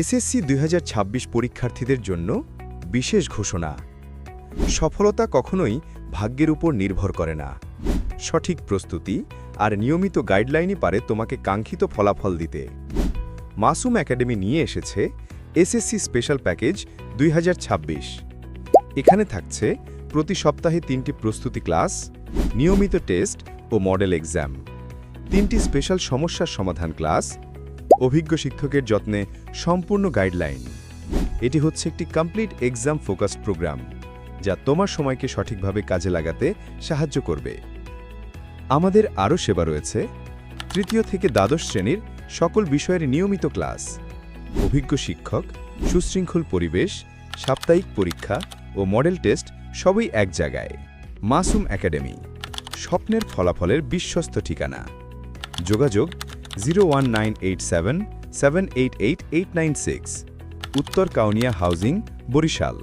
SSC দুই হাজার ছাব্বিশ পরীক্ষার্থীদের জন্য বিশেষ ঘোষণা। সফলতা কখনোই ভাগ্যের উপর নির্ভর করে না। সঠিক প্রস্তুতি আর নিয়মিত গাইডলাইনই পারে তোমাকে কাঙ্ক্ষিত ফলাফল দিতে। মাসুম একাডেমি নিয়ে এসেছে এসএসসি স্পেশাল প্যাকেজ দুই হাজার ছাব্বিশ। এখানে থাকছে প্রতি সপ্তাহে তিনটি প্রস্তুতি ক্লাস, নিয়মিত টেস্ট ও মডেল এক্সাম। তিনটি স্পেশাল সমস্যার সমাধান ক্লাস অভিজ্ঞ শিক্ষকের যত্নে সম্পূর্ণ গাইডলাইন। এটি হচ্ছে একটি কমপ্লিট এক্সাম ফোকাসড প্রোগ্রাম, যা তোমার সময়কে সঠিকভাবে কাজে লাগাতে সাহায্য করবে। আমাদের আরও সেবা রয়েছে, তৃতীয় থেকে দ্বাদশ শ্রেণির সকল বিষয়ের নিয়মিত ক্লাস। অভিজ্ঞ শিক্ষক, সুশৃঙ্খল পরিবেশ, সাপ্তাহিক পরীক্ষা ও মডেল টেস্ট সবই এক জায়গায়। মাসুম একাডেমি, স্বপ্নের ফলাফলের বিশ্বস্ত ঠিকানা। যোগাযোগ জিরো উত্তর কাউনিয়া হাউজিং বরিশাল।